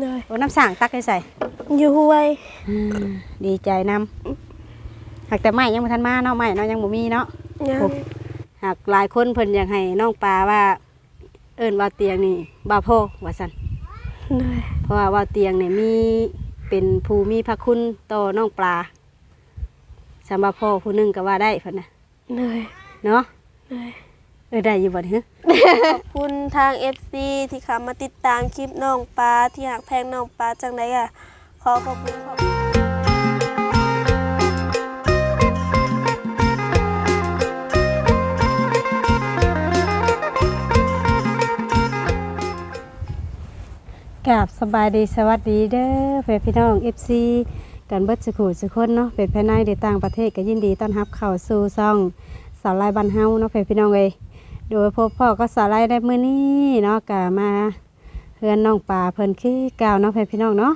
เลยโอ้น้ำสั่งตักให้ใส่อยู่ห้วยอืมดีใจนำหากแต่ไม่ยังบ่ทันมาเนาะไม่เนาะยังบ่มีเนาะยังผมหากหลายคนเพิ่นอยากให้น้องปลาว่า เอิ้นว่าเตียงนี่บ่าพ่อว่าซั่นเลยเพราะว่าว่าเตียงเนี่ยมีเป็นผู้มีพระคุณต่อน้องปลาสำหรับพ่อผู้หนึงก็ว่าได้เพิ่นน่ะเลยเนาะเลย เออได้อยู่บ่เนี่ยขอบคุณทาง FC ที่เข้ามาติดตามคลิปน้องปลาที่หักแพงน้องปลาจังไดอะขอขอบคุณขอบกราบสบายดีสวัสดีเด้อเพื่อนพี่น้อง FC กันเบิดสุขุสุคนเนาะเป็นภายในหรือต่างประเทศก็ยินดีต้อนรับเข้าสู่ซ่องสาวลายบันเฮาเนาะเพื่อนพี่น้องเอ้ย โดยพบพ่อก็สาวลได้มื้อนี้เนาะกะมาเพื่อนน้องป่าเพิ่นคือเก่าเนาะเพื่อนพี่น้องเนาะ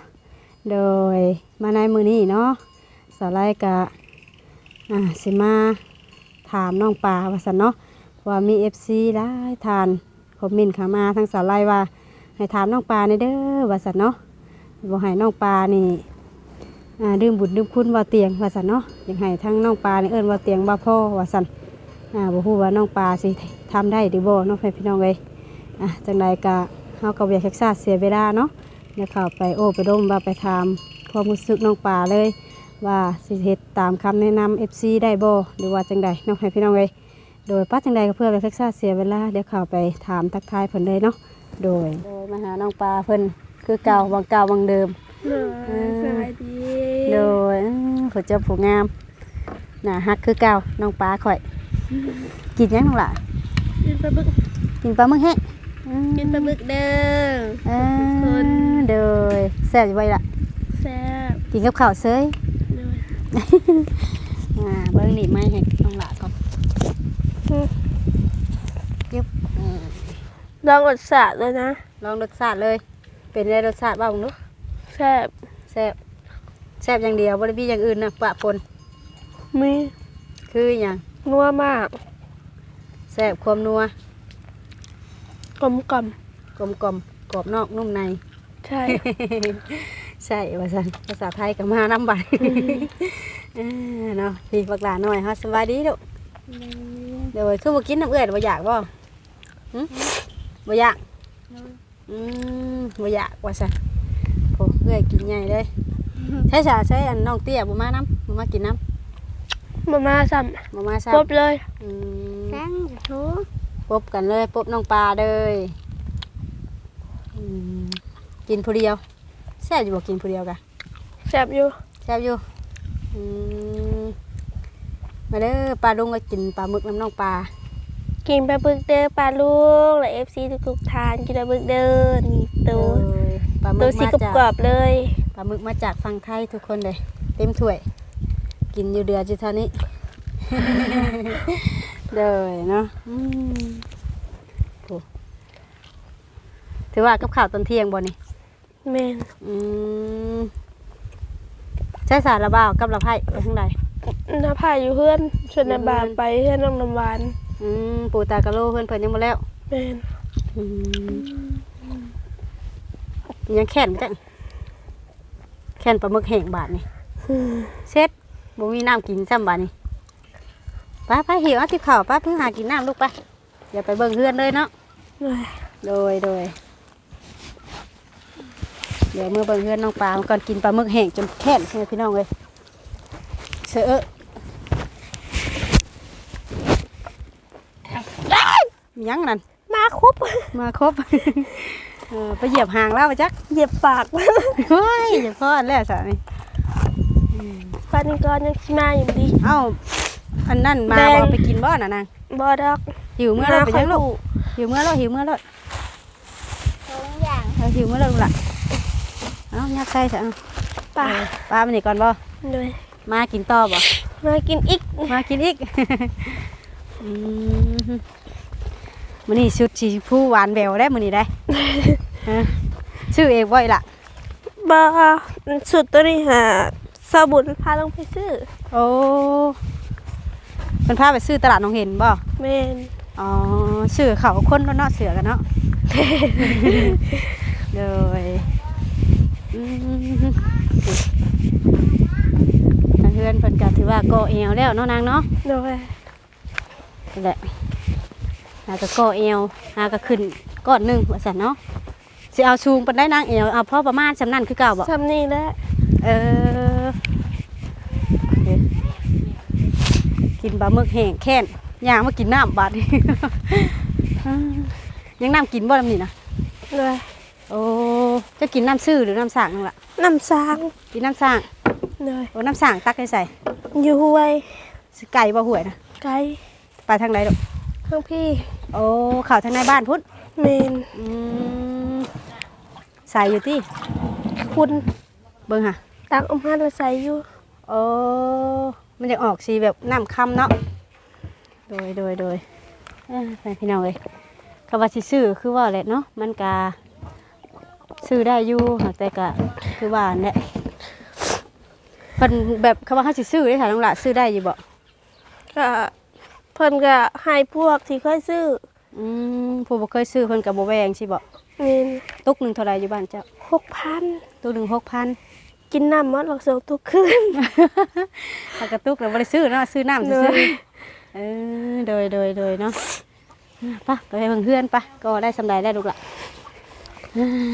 โดยมาในมื้อนี้เนาะสาวลกะอ่าสิมาถามน้องป่าว่าซั่นเนาะว่ามี FC หลายทานคอมเมนต์เข้ามาทางสาวลว่า ให้ถามน้องปลาในเด้อว่าสันเนาะบอกให้น้องปลานี่อ่าดื่มบุญดื่มคุณว่าเตียงว่าสันเนาะอยากให้ทั้งน้องปลานี่เอิ้นว่าเตียงว่าพ่อว่าสัน อ่าบ่ฮู้ว่าน้องปลาสิทำได้หรือบ่เน้องพี่น้องเอ้ยอะจังใดก็เฮาก็บ่อยากให้ซาเสียเวลาเนาะเดี๋ยวเข้าไปโอ้ไปดมว่าไปถามความรู้สึกน้องปลาเลย ว่าสิเฮ็ดตามคำแนะนำ FC ได้บ่หรือว่าจังใดเน้องพี่น้องเอ้ยโดยป้าจังใดก็เพื่อไปเฮ็ดซาเสียเวลาเดี๋ยวเข้าไปถามทักทายเพิ่นเลยเนาะโดยโดยมาหาน้องปลาเพิ่นคือเก่าวังเก่าวังเดิมเลยสวัสดี โดยอื้อผู้เจ้าผู้งามน่าฮักคือเก่าน้องปลาข่อย กินยังน้องล่ะกินปลาบึกกินปลาหมึกแห้งอื้อกินปลาบึกเด้อเอทุกคนอโดยแซ่บอยู่ไว้ล่ะแซ่บกินกับข้าวเซยเลยอ่าเบิ่งนี่ไม้ให้น้องล่ะก่อนยึบอืมลองอดสาดเลยนะลองรสชาติเลย เป็นไงรสชาติบ้างนุแซ่บแซ่บแซ่บอย่างเดียวบ่ได้มีอย่างอื่นนะปะปนมีคือหยัง นัวมากแซ่บความนัวกลมกล่อมกลมกลมกรอบนอกนุ่มใน ใช่ ใช่ภาษาภาษาไทยกับมาน้ำบัตรเออเนาะพี่บักหลาหน่อยฮะสบายดีลูกเดี๋ยวคือบ่กินน้ำเอื้อยบ่อยากบ่หึบ่อยากอืมบ่อยากว่าซั่นโอ้เอื้อยกินใหญ่เลยใช่จ้ะใช่อันน้องเตี้ยบ่มาน้ำบ่มากินน้ มาม่าซ้ำบ่มาำซ้ครบเลยำอืมแซ่บทูปบกันเลยปบน้องปลาเลยอืมกินผู้เดียวแซ่บอยู่บ่กินผู้เดียวกะแซ่บอยู่แซ่บอยู่อืมมาเด้อปลาลุงก็กินปลาหมึกน้ำน้องปลากินปลาบึกเด้อปลาลูกและเอฟซีทุกๆทานกินปลาบึกเด้อนี่ตัวเอ้ยปลาหมึตัวกสีมากจากรอบๆเลยปลาหมึกมาจากฝั่งไทยทุกคนเลยเต็มถ้วย กินอยู่เดือจุดเท่านี้เด้อเนาะอืมโอ้ถือว่ากับข้าวตอนเที่ยงบ่นี่แม่นอืมใช้สารระบ่าวกับระไพ่ไปทางใดน้าพายอยู่เพื่อนชวนน้าบาอยู่เพื่อนไปเพื่อนน้องน้ำหวานอืมปูตากะโลเพื่อนเพิ่นยังมาแล้วแม่นอืมยังแข่นจังแข่นปลาหมึกแห้งบาทนี่เซ็ต บ่มีน้ำกินซ้ำบาทนี่ไป้าป้าหิวเอาติบข้าวป้าเพิ่งหากินน้ำลูกไปอย่าไปเบิ่งเพื่อนเลยเนาะเลยโดยโดยเดี๋ยวเมื่อเบิ่งเพื่อนน้องปลาก่อนกินปลาหมึกแห้งจนแข่นใช่ไหมพี่น้องเลยเสือเอะยังนั่นมาครบมาครบเออไปเหยียบหางแล้วไปจักเหยียบปากเฮ้ยอย่าพอดแล้วสานี่ ปานิกรยังมาอยู่ดีเอ้าอันนั่นมาบ่ไปกินบ่น่ะนางบอดอกหิวเมื่อเราไปยังลูกหิวเมื่อเราหิวเมื่อเราสองอย่างเออหิวเมื่อเราลูกล่ะเอ้ายัดใส่ซะเอาป่าปลามันนี่ก่อนบ่เลยมากินต่อบ่มากินอีกมากินอีกอืมมื้อนี้ชุดสีชมพูหวานแหววได้มื้อนี้ได้ชื่อเองบ่อยล่ะบอสุดตัวนี้หา สาบุญพาลงไปซื้อโอ้เป็นพาไปซื้อตลาดหนองเห็นบ่แม่นอ๋อซื้อเขาคนเนาะเสือกันเนาะเลยเพื่อนเพิ่นก็ถือว่าโกเอวแล้วเนาะนางเนาะเลยแหละนาก็โกเอวนาก็ขึ้นก้อนหนึ่งว่าสันเนาะสิเอาชูงเป็นได้นางเอวเอาพ่อประมาณสำนั่นคือเก่าบ่สำนี่แล้วเออ กินปลาหมึกแห้งแค้นย่างมากินน้ำบาดนี้ยังน้ำกินบ่ลำนี่นะโดยโอ้จะกินน้ำซื่อหรือน้ำสางนั่นล่ะน้ำสางกินน้ำสางโดยโอ้น้ำสางตักให้ใส่อยู่ห้วยสิไก่บ่ห่วยนะไกลไปทางไหนดอกข้างพี่โอ้เข่าทางในบ้านพุ่นเมนอืมใส่อยู่ที่คุณเบิ่งค่ะตักออกมาแล้วใส่อยู่ โอ้ มันจะออกสีแบบน้ำคำเนาะ โดยโดยโดยเอ้ยไปพี่น้องเลยคำว่าสิซื้อคือว่าแหละเนาะ มันกาซื้อได้อยู่แต่ก็คือว่าเนี่ยเพิ่นแบบคำว่าเขาสิซื้อได้ค่ะน้องละซื้อได้อยู่บ่ก็เพิ่นก็ให้พวกที่เคยซื้อ อืมผู้บ่เคยซื้อเพิ่นก็บ่แวงสิบ่เมนตุกหนึงเท่าไหร่อยู่บ้านเจ้าหกพันตุกหนึง6,000 กินน้ำมัดหลอกสองทุกคืนถ้ากระตุกเราบ่ได้ซื้อเนาะซื้อน้ำโดซื้อยๆเออโดยโดยโดยเนาะไปไปเบิ่งเพื่อนไปก็ได้สำไรได้ลูกละอืม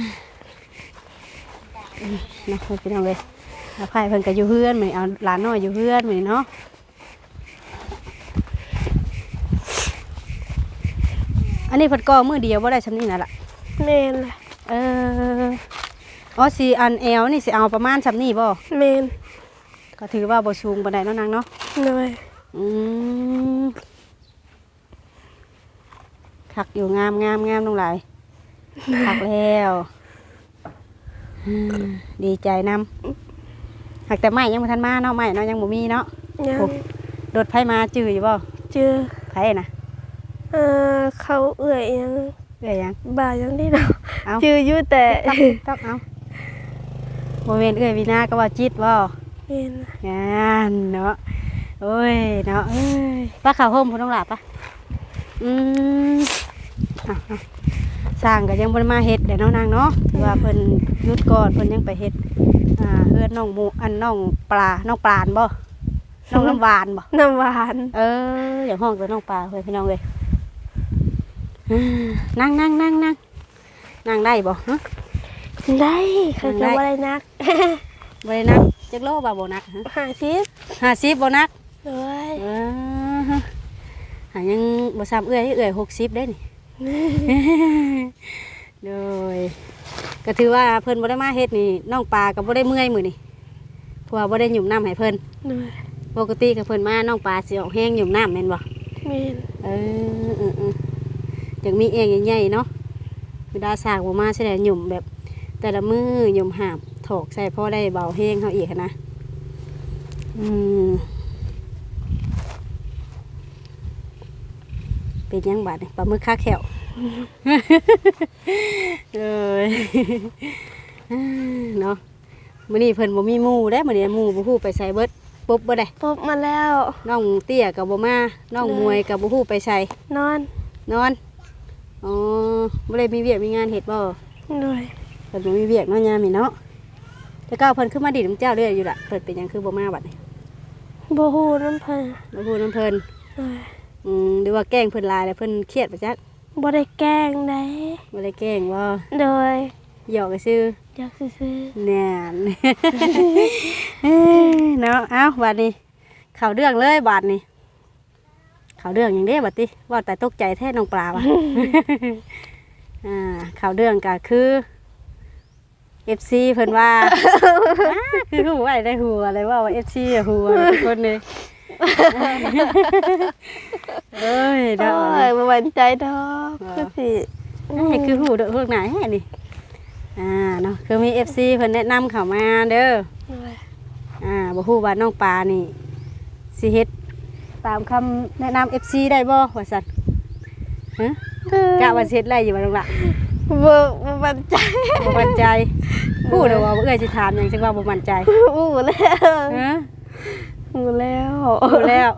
นะพี่น้องเลยเอาไผ่เพิ่นก็อยู่เพื่อนมื้อนี้เอาหลานน้อยอยู่เพื่อนมื้อนี้เนาะอันนี้เพิ่นก็มือเดียวบ่ได้ซำนี้น่ะล่ะเมนล่ะเออ อ๋อสิอันแอลนี่สิเอาประมาณซำนี้บ่เมนก็ถือว่าบ่สูงปานใดเนาะนางเนาะโดยอืมคักอยู่งามงามงามตรงไหลายคักแล้วอืมดีใจนำหักแต่ไม้ยังบ่ทันมาเนาะไม้เนาะยังบ่มีเนาะยังโอ้รถไผมาจื้ออยู่บ่เจอไผน่ะเอ่อเขาเอื่อยยังเอ้ยยังบ่ายังได้เนาะเอาเจออยู่แต่ตักตักเอา บ่แม่นเอ้ยวินาก็ว่าจิตบ่เมนงานเนาะโอ้ยเนาะเอ้ยป้าข้าวโฮมพุ่นต้องหลับปะอืมเอาเอาสร้างก็ยังบ่ได้มาเฮ็ดเดี๋ยวเนาะนางเนาะที่ว่าเพิ่นหยุดก่อนเพิ่นยังไปเฮ็ดอ่าเฮือนน้องหมูอันน้องปลาน้องปลานบ่น้องน้ำหวานบ่ น้ำหวานเอออย่างห้องตัวน้องปลาเพื่อนพี่น้องเลยอืมนั่งนั่งนั่งนั่งนั่งได้บ่ฮะ ได้เขาได้จะว่าอะไรนักบ่ได้นักจักโลบ่าบ่นักฮะหาชิปห้าสิบบ่นักเลยเออฮะหายังบ่ซ้ำเอื้อยเอื้อยหกสิบได้นี่โดยก็ถือว่าเพิ่นบ่ได้มาเฮ็ดนี่น้องปลาก็บ่ได้เมื่อยมื้อนี่เพราะว่าบ่ได้หยุ่มน้ำให้เพิ่นเลยปกติก็เพิ่นมาน้องปลาสิออกแห้งหยุ่มน้ำแม่นบ่เมนเออเออเอออยากมีเองใหญ่ๆเนาะเวลาสากบ่มาใช่ไหมหยุ่มแบบ แต่ละมือหยุ่มหาบถอกใส่พ่อได้เบาแห้งเขาอีกหั้นนะ อืมเป็นยังบาดนี่ปลาหมึกค่าแขวเลยเนาะมื้อนี้เพิ่นบ่มีหมู่เด้มื้อนี้หมู่บ่ฮู้ไปใส่เบิดปุ๊บบ่ได้ปุ๊บมาแล้วน้องเตี้ยกับบ่มาน้องมวยกับบ่ฮู้ไปใส่นอน นอนอ๋อบ่ได้มีเวียกมีงานเฮ็ดบ่เลย เพิ่นบ่มีเวียกเนาะยามนี่เนาะแต่ก้าวเพิ่นขึ้นมาดิน้ำเจ้าเรื่อยอยู่ล่ะเพิ่นเป็นหยังคือบ่มาบัดนี้โบฮูน้ำเพลินบ่ฮู้น้ำเพิ่นเลยอืมหรือว่าแกล้งเพิ่นหลายแล้วเพิ่นเครียดบ่จักบ่ได้แกล้งได้บ่ได้แกล้งบ่โดยหยอกก็ซื่ออยากซื้อแน่น เอ้ยเนาะเอ้าบัดนี้ เข้าเรื่องเลยบัดนี้ เข้าเรื่องหยังเด้บัดติว่าแต่ตกใจแท้น้องปลาว่ะ อ่าข่าวเรื่องก็คือ FC เพิ่นว่าอ้าคือหูไว้ได้หัวอะไรว่าว่า FC อะหัวทุกคนเลยเอ้ยๆดโอ้อกยบ่หวั่นใจดอกเหรอคือสินี่คือหูเด้อพวกไหนแห่นี่อ่าเนาะคือมี FC เพิ่นแนะนำเข้ามาเด้อเลยอ่าบ่ฮู้ว่าน้องปลานี่สิเฮ็ดตามคำแนะนำ FC ได้บ่ว่าซั่นฮะกะว่าสิเฮ็ดไรอยู่บ่ลูกล่ะ บ่บ่หวั่นใจบ่มั่นใจพูดเลยว่าเอ้ยสิถามหยังจังว่าบ่มั่นใจอู้แล้วฮะอู้แล้วพูดแล้ว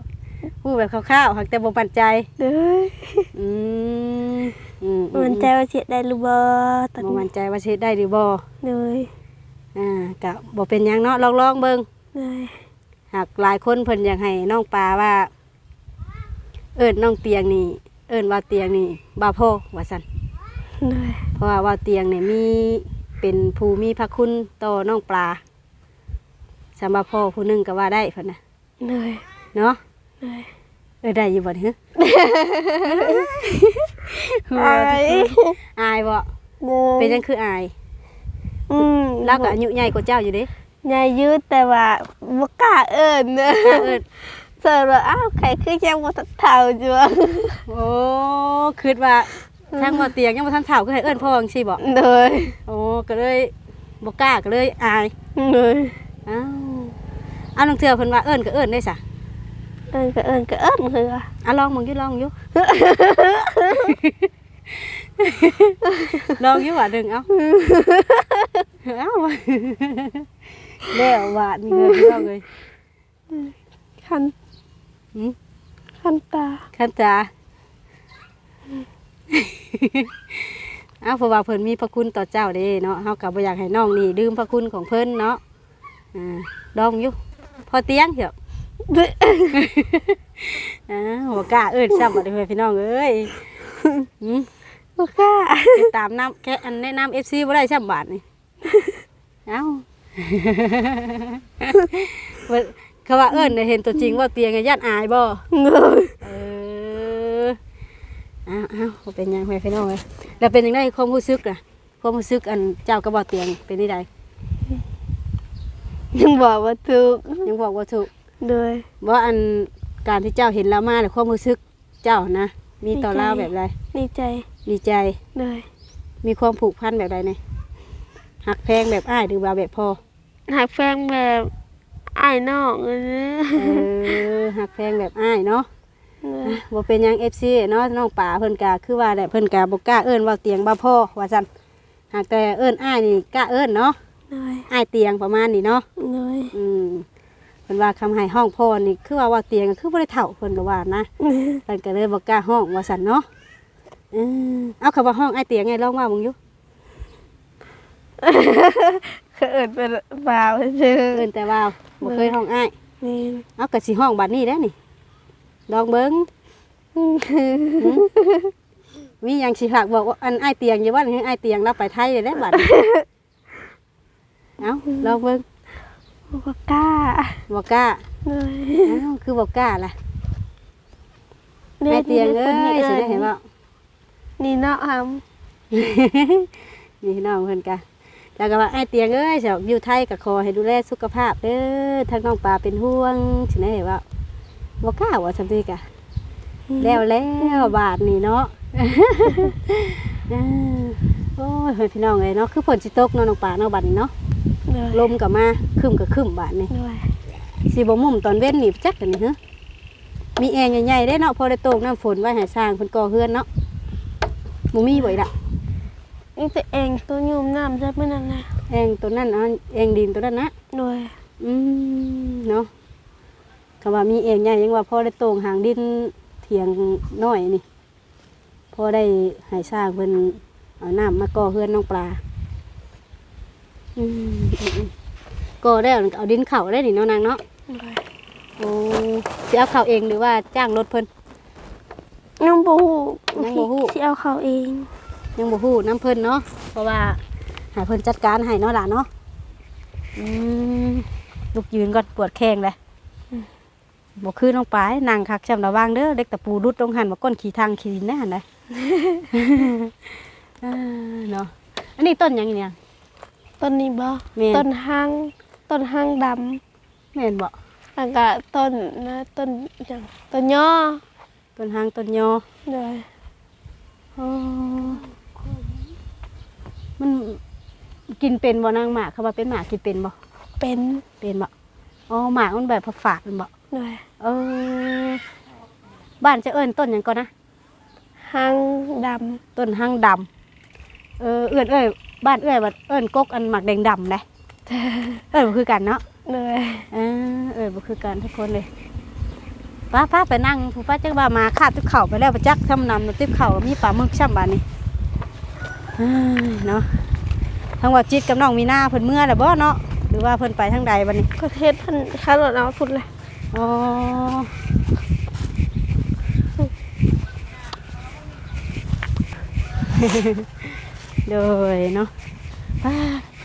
พูดแบบคร่าวๆหากแต่บ่มั่นใจเด้ออืมอืมบ่หวั่นใจว่าสิได้หรือบ่ตอนบ่นี้มั่นใจว่าสิเฮ็ดได้หรือบ่เลยอ่าก็บ่เป็นหยังเนาะลองๆเบิ่งเลยหหากหลายคนเพิ่นอยากให้น้องปลาว่า เอิ้นน้องเตียงนี่เอิ้นว่าเตียงนี่บ่าพ่อว่าซั่น โดยเพราะว่าว่าเตียงเนี่ยมีเป็นผู้มีพระคุณต่อน้องปลาสำหรับพ่อผู้หนึงก็ว่าได้เพิ่นน่ะโดยเนาะโดยเออได้อยู่บ่เนี่ยอายอายบ่โดยเป็นจังคืออายอืมแล้วก็อายุใหญ่กว่าเจ้าอยู่เด้ยายยืดแต่ว่าบ่กล้าเอิ้นเนอะกล้าเอิ้นเสิร์ฟว่าอ้าวใครคือยังบ่ทันเฒ่าจัวโอ้คิดว่า ทางบ่เตียงยังบ่ทันเฒ่าคือให้เอิ้นพ่อจังซี่บ่โดยโอ้ก็เลยบ่กล้าก็เลยอายโดยอ้าวอ้าวลองเทื่อเพิ่นว่าเอิ้นก็เอิ้นได้ซะเอิ้นก็เอิ้นก็เอิ้นคือว่าอะลองมึงอยู่ลองอยู่ลองอยู่ว่าหนึงเอ้าเอ้าแล้วว่านี่เงินเนาะเลยคันหืมคันตาคันตา เอ้าเพราะว่าเพิ่นมีพระคุณต่อเจ้าเด้เนาะเฮาก็บ่อยากให้น้องนี่ลืมพระคุณของเพิ่นเนาะอ่าลองอยู่พอเตียงเถอะอ่าหัวกล้าเอิ้นซ้ำบ่ได้เพื่อนพี่น้องเอ้ยหืมบ่กล้าติดตามน้ำแค่อันแนะนำ FC บ่ได้ซ้ำบาทนี่เอ้าเว้ยเขาว่าเอิ้นน่ะเห็นตัวจริงว่าเตียงอะย่านอายบ่โดยเออ อ้าวอ้าวบ่เป็นหยังไงพี่น้องเอ้ยแล้วเป็นยังไงความรู้สึกล่ะความรู้สึกอันเจ้ากระบอกเตียงเป็นนี่ใดยังบอกว่าถูกยังบอกว่าถูกโดย ว่าอันการที่เจ้าเห็นเรามาเนี่ยความรู้สึกเจ้านะ มีต่อดีใจ เราแบบไรดีใจดีใจโดยมีความผูกพันแบบใดเนี่ยหักแพงแบบอ้ายหรือว่าแบบพ่อหักแฟงแบบอ้ายน้องเออเออหักแพงแบบอ้ายเนาะโดย บ่เป็นหยัง FC เนาะน้องป่าเพิ่นกาคือว่าแหละเพิ่นกาบ่กล้าเอิ้นว่าเตียงบ่าพ่อว่าซั่นหากแต่เอิ้นอ้ายนี่กล้าเอิ้นเนาะโดยอ้ายเตียงประมาณนี้เนาะโดยอืมเพิ่นว่าคำให้ห้องพ่อนี่คือว่าว่าเตียงก็คือบ่ได้เฒ่าเพิ่นก็ว่านะเพิ่นก็เลยบ่กล้าห้องว่าซั่นเนาะเออเอาคำว่าห้องอ้ายเตียงไงลองว่ามึงอยู่เคยเอิดเป็นบ่าวซื่อเอิ้นแต่ว่าบ่เคยห้องอ้ายนี่เอาก็สิห้องบัดนี้ได้อนี่ ลองเบิ่งมีหยังสิฝากบอกว่าอันอ้ายเตียงอยู่ว่าให้อ้ายเตียงรับไปไทยเลยได้อบัดนี้เอาลองเบิ่งบ่กล้าบ่กล้าโดยเอ้าคือบ่กล้าล่ะอ้ายเตียงเอ้ยสิได้เห็นบ่ นี่เนาะฮัมนี่น้องเพิ่นกะแล้วก็ว่าไอ้ายเตียงเอ้ยเสาวอยู่ไทยก็ขอให้ดูแลสุขภาพเด้อทั้งน้องปลาเป็นห่วงสิได้ว่า บ่กล้าว่าซั่นติกะแล้วแล้วบาทนี่เนาะอ่าโอ้ยเพิ่นพี่น้องเอ้ยเนาะคือฝนสิตกเนาะน้องปลาเนาะบัดนี้เนาะโดยลมก็มาครึ้มก็ครึ้มบาดนี้โดยสิบ่มุมตอนเว้นนี่จักกันนี่ฮะมีแอร์ใหญ่ๆได้เนาะพอได้ตกน้ำฝนไว้ให้สร้างเพิ่นก่อเฮือนเนาะบ่มีบ่อีล่ะนี่ตัวเองตัวยุ่มน้ำใช่ไหมนั่นนะแองตัวนั้นเอาแองดินตัวนั้นนะโดยอืมเนาะ คำว่ามีเองใหญ่ยังว่าพ่อได้โต่งหางดินเถียงน้อยนี่พ่อได้ให้สร้างเพิ่นเอาน้ำมาก่อเฮือนน้องปลาอืมอืมอืมก่อได้วเอาดินเข่าได้นี่เนาะนางเนาะโดยโอ้สิเอาเข่าเองหรือว่าจ้างรถเพิ่นยังบ่ฮู้ยังบ่ฮู้สิเอาเขาเองยังบ่ฮู้น้ำเพิ่นเนาะเพราะว่าให้เพิ่นจัดการให้เนาะล่ะเนาะอืมลูกยืนก่อนปวดแข้งเลย บ่คือน้องปลายนางคักจำระวังเด้อเด็กตะปูรุดลงหันมาก้นขี่ทางขี่ดินแน่หันได้อ่าเนาะอันนี้ต้นหยังเนี่ย ต้นนี้บ่แม่น ต้นหางต้นหางดำแม่นบ่แล้วก็ต้นนะต้นหยังต้นย่อต้นหางต้นยอโดยโอ้มันกินเป็นบ่นางหมากเขาว่าเป็นหมากกินเป็นบ่เป็นเป็นบ่อ๋อหมากมันแบบฝาดๆมันบ่ โดยเออบ้านจะเอิ้นต้นหยังก่อนนะหางดต้นหางดำเออเอื้อนเอ้ยบ้านเอื้อยว่าเอิ้นกกอันหมากแดงดำเลยำเอิ้นบ่คือกันเนาะโดยเออเออบ่คือกันทุกคนเลยป้าป้าไปนั่งผู้ป้าจักว่ามาคาบติ๊บเข่าไปแล้วไปจักทำนำติ๊บเข่ามีปลาหมึกช่ำบานนี่เอ้ยเนาะทั้งว่าจิตกับน้องมีหน้าเพิ่นเมื่อแล้วบ่เนาะรือว่าเพิ่นไปทางใดบัดนี้ประเทศเพันคารถเอาพุ่นเลย อ๋อโดยเนาะอ่า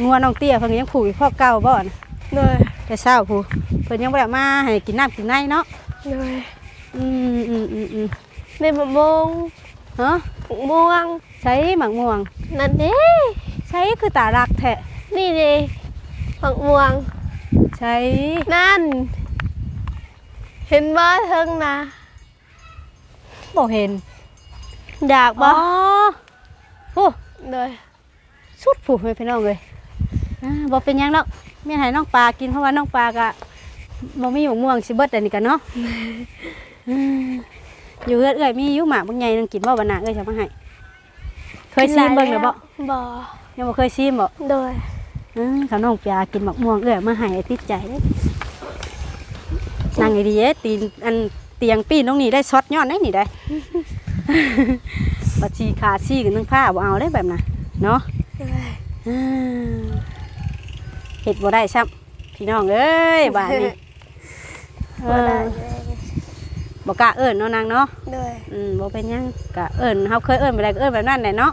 งัวน้องเตี้ยเพิ่นยังผูกอยู่ข้อเก่าบ่นะเลยแต่เช้าผู้เพิ่นยังบ่ได้มาให้กินน้ำกินในเนาะเลยอืมอืมอืมอืมในมะม่วงฮะมะม่วงใช้หมักม่วง นั่นเด้ใช้คือตารักแท้นี่เด้มะม่วง ใช้นั่น เห็นบ่เทิงนะบ่เห็น อยากบ่อ๋อโอ้เลยสุดผู้ให้พี่น้องเลยอ่าบ่เป็นหยังดอกแม่ให้น้องปลากินเพราะว่าน้องปลาก็บ่มีหมกม่วงสิเบิดอันนี้กันเนาะอืมอยู่เอื้อยเอื้อยมีอยู่หมากบางใหญ่นึงกินบ่บัดน่ะเอ้ยจะมาให้เคยชิมเบิ่งแล้วบ่บ่ยังบ่เคยชิมบ่โดยอืมข้าวน้องปลากินหมกม่วงเอื้อยมาให้ติดใจเด้ นั่งให้ดีเด้ตีนอันเตียงปีนตรงนี้ได้ช็อตย้อนได้นี่ได้บัดชีขาชี้กันทั้งผ้าบ่เอาได้แบบน่ะเนาะเลยอ่าเห็ดบ่ได้ซ้ำพี่น้องเอ้ยบ้านนี้เอบ่ได้อเลยบ่กล้าเอิ้นเนาะนางเนาะ เลยอืมบ่เป็นหยังกะเอิ้นเฮาเคยเอิ้นไปได้ก็เอิ้นแบบนั้นแหละเนาะ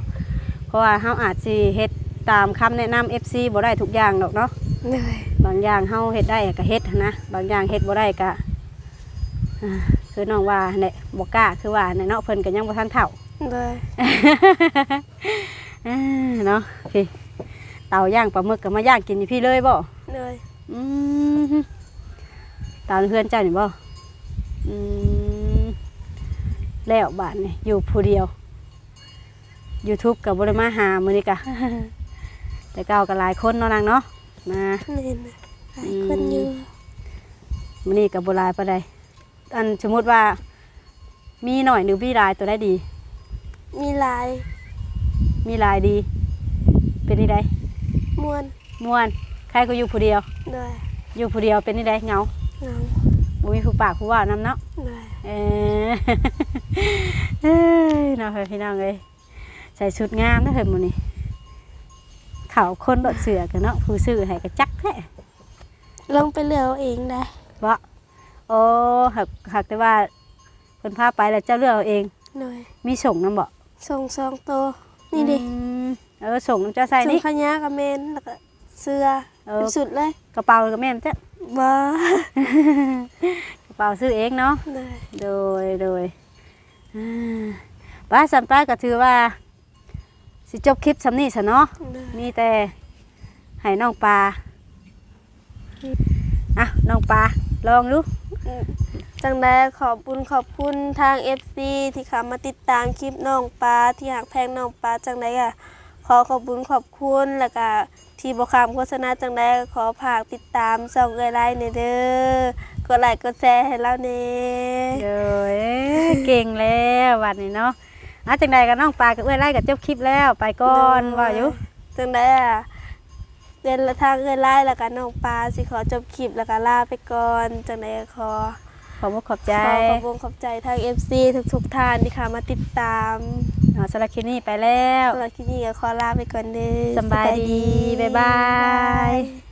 เพราะว่าเฮาอาจสิเฮ็ดตามคำแนะนำ FC บ่ได้ทุกอย่างดอกเนาะ เลยบางอย่างเฮาเฮ็ดได้ก็เฮ็ดหั้นนะ บางอย่างเฮ็ดบ่ได้ก็อ่าคือน้องว่าเนี่ยบ่กล้าคือว่าเนี่ยเนาะเพิ่นก็ยังบ่ทันเฒ่าเลยอ่าเนาะพี่เตาย่างปลาหมึกก็มาย่างกินอยู่พี่เลยบ่เลยอืมเตาเพื่อนเจ้านี่บ่อืมแล้วบ้านนี่อยู่ผู้เดียว YouTube กับบริมาหามื้อนี้กะแต่เก่าก็หลายคนเนาะนางเนาะ มานี่นะหลายคนอยู่มื้อนี้ก็บ่หลายปานใดอันสมมุติว่า มีหน่อยหรือมีหลายตัวได้ดี มีหลาย มีหลายดี เป็นนี่ได้มวนม่วน ใครก็อยู่ผู้เดียวเลยอยู่ผู้เดียวเป็นนี่ได้เหงาเงาบ่มีผู้ปากผู้ว่านำเนาะเลยเออเอ้ยน้องพี่น้องเอ้ยใส่ชุดงามนะเพิ่นมื้อนี้ เขาคนดดเสือกันเนาะผู้ซื้อให้ก็จักแท้ลงไปเลือกเอาเองได้บ่โอ้หักหักแต่ว่าเพิ่นพาไปแล้วเจ้าเลือกเอาเองเลยมีส่งนํบ่ส่งสองตัวนี่ดิอืมเออส่งน้ำเจ้าใส่ส่งนี่ ขยะกับเมนแล้วก็เสื้อเออ เป็นสุดเลยกระเป๋าก็แม่นจ้ะ บ่กระเป๋าซื้อเองเนาะ เลยโดย โดยอ่าป้าสัมป้าก็ถือว่า สิจบคลิปสำนี้ซะเนาะเลยมีแต่ให้น้องปลาอะน้องปลาลองดูจังได้ขอบคุณขอบคุณทาง FC ที่เข้ามาติดตามคลิปน้องปลาที่หักแพงน้องปลาจังได้อะขอขอบคุณขอบคุณแล้วก็ที่บอคำโฆษณาจังได้ขอฝากติดตามส่องเอ้ยไลน์ในเด้อกดไลค์กดแชร์ให้เราเน่โดยเก่งแล้ววันนี้เนาะ อะจังใดกับน้องปลากับเอ้ยไล่กับจบคลิปแล้วไปก่อนว่าอยู่จังได้อะเดินทางเอ้ยไลน์แล้วก็น้องปลาสิขอจบคลิปแล้วก็ลาไปก่อนจังได้ขอขอบคุณขอบใจขอขอบคุณขอบใจทาง FC ทุกๆท่านที่เข้ามาติดตามอ่าสำหรับคลิปนี้ไปแล้วสำหรับคลิปนี้ก็ขอลาไปก่อนเด้อสำบายดี บ๊ายบายย